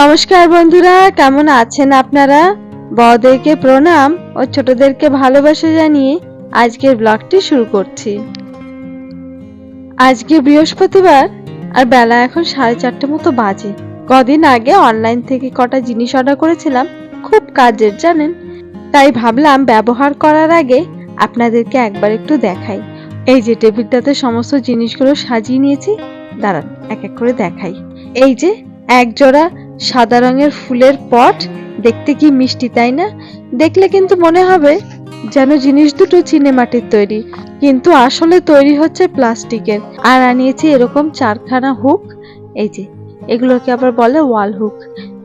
নমস্কার বন্ধুরা, কেমন আছেন আপনারা? বড়দেরকে প্রণাম ও ছোটদেরকে ভালোবাসা জানিয়ে আজকের ব্লগটি শুরু করছি। আজকে বৃহস্পতিবার আর বেলা এখন সাড়ে চারটে মতো বাজে। কদিন আগে অনলাইন থেকে কটা জিনিস অর্ডার করেছিলাম, খুব কাজের, জানেন? তাই ভাবলাম ব্যবহার করার আগে আপনাদেরকে একবার একটু দেখাই। এই যে টেবিলটাতে সমস্ত জিনিসগুলো সাজিয়ে নিয়েছি, দাঁড়ান, এক এক করে দেখাই। এই যে এক জোড়া সাদা রঙের ফুলের পট, দেখতে কি মিষ্টি, তাই না? দেখলে কিন্তু মনে হবে যেন জিনিস দুটো চিনে মাটির তৈরি, কিন্তু আসলে তৈরি হচ্ছে প্লাস্টিকের। আর আনিয়েছি এরকম চারখানা হুক, এই যে, এগুলোকে আবার বলে ওয়াল হুক।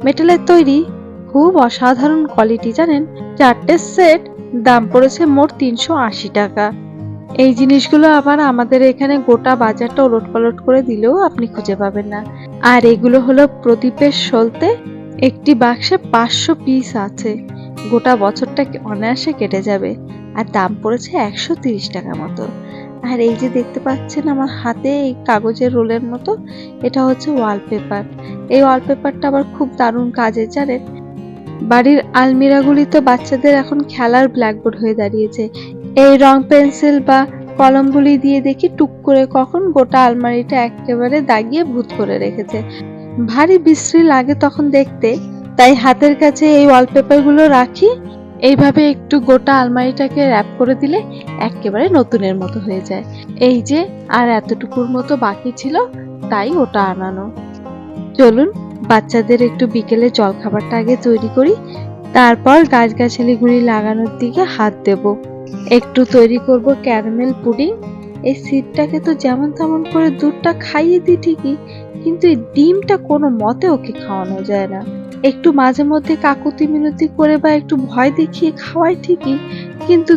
মেটালের তৈরি খুব অসাধারণ কোয়ালিটি, জানেন? চারটে সেট, দাম পড়েছে মোট তিনশো আশি টাকা। এই জিনিসগুলো আবার আমাদের এখানে গোটা বাজারটা ওলট পালট করে দিলেও আপনি খুঁজে পাবেন না। আর এগুলো হলো প্রদীপের সলতে একটি বাক্সে পাঁচশো পিস আছে। গোটা বছরটা অনায়াসে কেটে যাবে আর দাম পড়েছে একশো তিরিশ টাকা মতো। আর এই যে দেখতে পাচ্ছেন আমার হাতে এই কাগজের রোলের মতো, এটা হচ্ছে ওয়ালপেপার এই ওয়ালপেপারটা আবার খুব দারুণ কাজের, জানেন? বাড়ির আলমিরাগুলিতে বাচ্চাদের এখন খেলার ব্ল্যাকবোর্ড হয়ে দাঁড়িয়েছে। এই রং পেন্সিল বা কলমগুলি দিয়ে দেখি টুক করে কখন গোটা আলমারিটা একেবারে দাগিয়ে ভূত করে রেখেছে। ভারী বিশ্রী লাগে তখন দেখতে। তাই হাতের কাছে এই ওয়ালপেপারগুলো রাখি। এইভাবে একটু গোটা আলমারিটাকে র্যাপ করে দিলে একেবারে নতুনের মতো হয়ে যায়। এই যে, আর এতটুকুর মতো বাকি ছিল, তাই ওটা আনানো। চলুন, বাচ্চাদের একটু বিকেলে জলখাবারটা আগে তৈরি করি। তারপর গাছগাছালিগুলি লাগানোর দিকে হাত দেব। একটু তৈরি করব ক্যারামেল পুডিং। এই সিটটাকে তো যেমন তেমন করে দুধটা খাইয়ে দিই ঠিকই, কিন্তু এই ডিমটা কোনো মতে ওকে খাওয়ানো যায় না। একটু মাঝে মধ্যে কাকুতি মিনতি করে বা একটু ভয় দেখিয়ে খাওয়াই ঠিকই, কিন্তু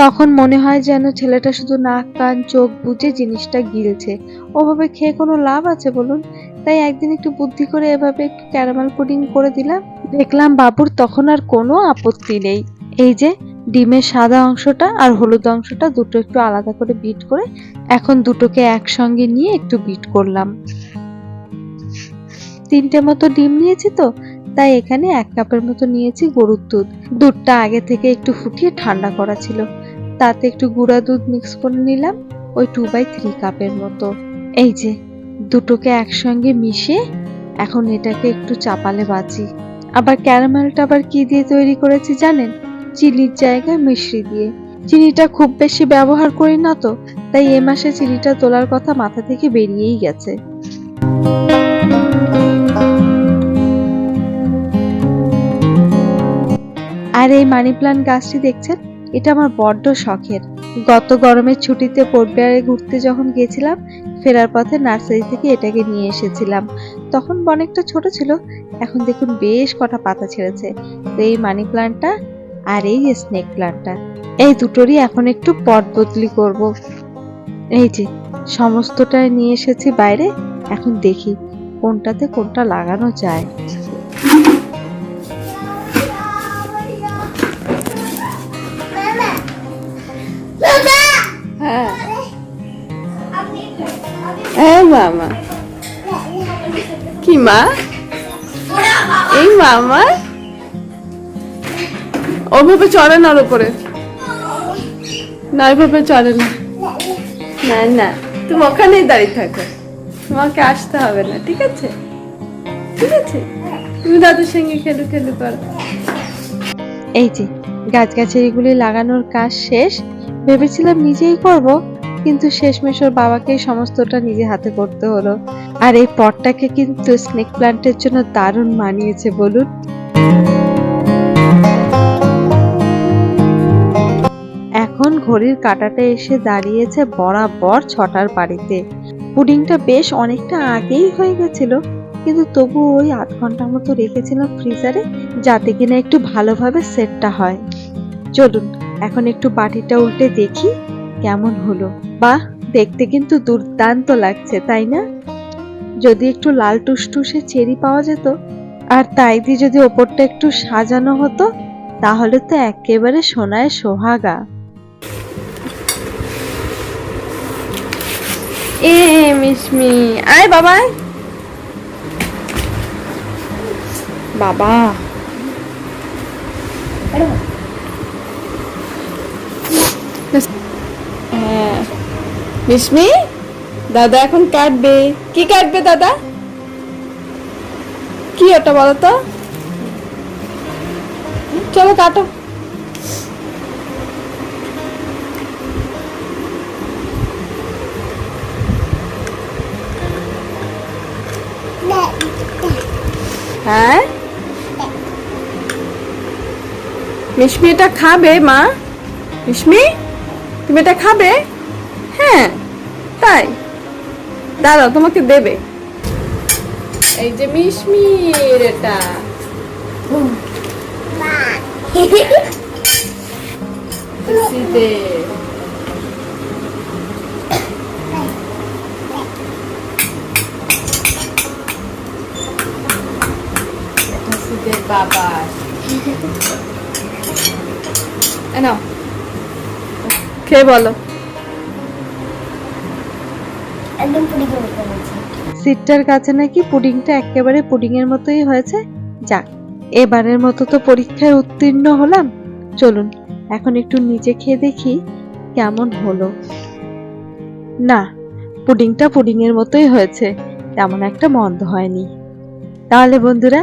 তখন মনে হয় যেন ছেলেটা শুধু নাক, কান, চোখ বুঝে জিনিসটা গিলছে। ওভাবে খেয়ে কোনো লাভ আছে বলুন? তাই একদিন একটু বুদ্ধি করে এভাবে একটু ক্যারামেল পুডিং করে দিলাম। দেখলাম বাবুর তখন আর কোনো আপত্তি নেই। এই যে ডিমের সাদা অংশটা আর হলুদ অংশটা দুটো একটু আলাদা করে বিট করে এখন দুটোকে একসঙ্গে নিয়ে একটু বিট করলাম। তিনটে মতো ডিম নিয়েছি তো, তাই এখানে এক কাপের মতো নিয়েছি গরুর দুধ। দুধটা আগে থেকে একটু ফুটিয়ে ঠান্ডা করা ছিল। তাতে একটু গুঁড়া দুধ মিক্স করে নিলাম, ওই টু বাই থ্রি কাপের মতো। এই যে, দুটোকে একসঙ্গে মিশিয়ে এখন এটাকে একটু চাপালে বাজি। আবার ক্যারামেলটা আবার কি দিয়ে তৈরি করেছি জানেন? চিনির জায়গায় মিশ্রি দিয়ে। চিনিটা খুব বেশি ব্যবহার করি না তো, তাই এ মাসে চিনিটা তোলার কথা মাথা থেকে বেরিয়েই গেছে। আর এই মানি প্লান্ট গাছটি দেখছেন? এটা আমার বড্ড শখের। গত গরমের ছুটিতে পোর্টবেয়ারে ঘুরতে যখন গেছিলাম, ফেরার পথে নার্সারি থেকে এটাকে নিয়ে এসেছিলাম। তখন অনেকটা ছোট ছিল, এখন দেখুন বেশ কটা পাতা ছেড়েছে। তো এই মানি প্লান্টটা আর এই স্নেক প্লান্টটা এই দুটোরই এখন একটু পট বদলি করব। এই যে, সমস্তটাই নিয়ে এসেছি বাইরে, এখন দেখি কোনটাতে কোনটা লাগানো যায়। হ্যাঁ। মামা। কি মা? এই মামা ওভাবে চড়ে না ওর উপরে। না ওইভাবে চড়ে না। না না তুমি ওখানেই দাঁড়িয়ে থাকো। তোমাকে আসতে হবে না ঠিক আছে? ঠিক আছে? তুমি দাদুর সঙ্গে খেলু খেলু করো। এই যে গাছগাছালিগুলি লাগানোর কাজ শেষ। ভেবেছিলাম নিজেই করব কিন্তু শেষমেশ ওর বাবাকে সমস্তটা নিজে হাতে করতে হলো। আর এই পটটাকে কিন্তু স্নেক প্লান্টের জন্য দারুণ মানিয়েছে বলুন। ঘড়ির কাঁটাটা এসে দাঁড়িয়েছে বরাবর ছটার বাড়িতে। পুডিংটা বেশ অনেকটা আগেই হয়ে গেছিল, কিন্তু তবু ওই আধ ঘণ্টার মতো রেখেছিলাম ফ্রিজারে, যাতে কিনা একটু ভালোভাবে সেটটা হয়। চলুন, এখন একটু বাটিটা উল্টে দেখি কেমন হলো। বাহ, দেখতে কিন্তু দুর্দান্ত লাগছে, তাই না? যদি একটু লাল টুসটুসে চেরি পাওয়া যেত, আর তাই দিয়ে যদি ওপরটা একটু সাজানো হতো, তাহলে তো একেবারে সোনায় সোহাগা। এ মিশমি আয় বাবাই বাবা। হ্যাঁ। বিস্মি দাদা এখন কাটবে। কি কাটবে দাদা? কি ওটা বলো তো? চলো কাটো। হ্যাঁ? মিশমি এটা খাবে মা? মিশমি তুমি এটা খাবে? হ্যাঁ তাই। দাঁড়াও তোমাকে দেবে। এই যে মিশমির এটা। খুশিদের বাবা নাও খেয়ে বলো। একদম সিটটার কাছে নাকি পুডিংটা একেবারে পুডিং এর মতোই হয়েছে। যাক এবারের মতো তো পরীক্ষায় উত্তীর্ণ হলাম। চলুন এখন একটু নিচে খেয়ে দেখি কেমন হলো। না পুডিংটা পুডিং এর মতোই হয়েছে। তেমন একটা মন্দ হয়নি। তাহলে বন্ধুরা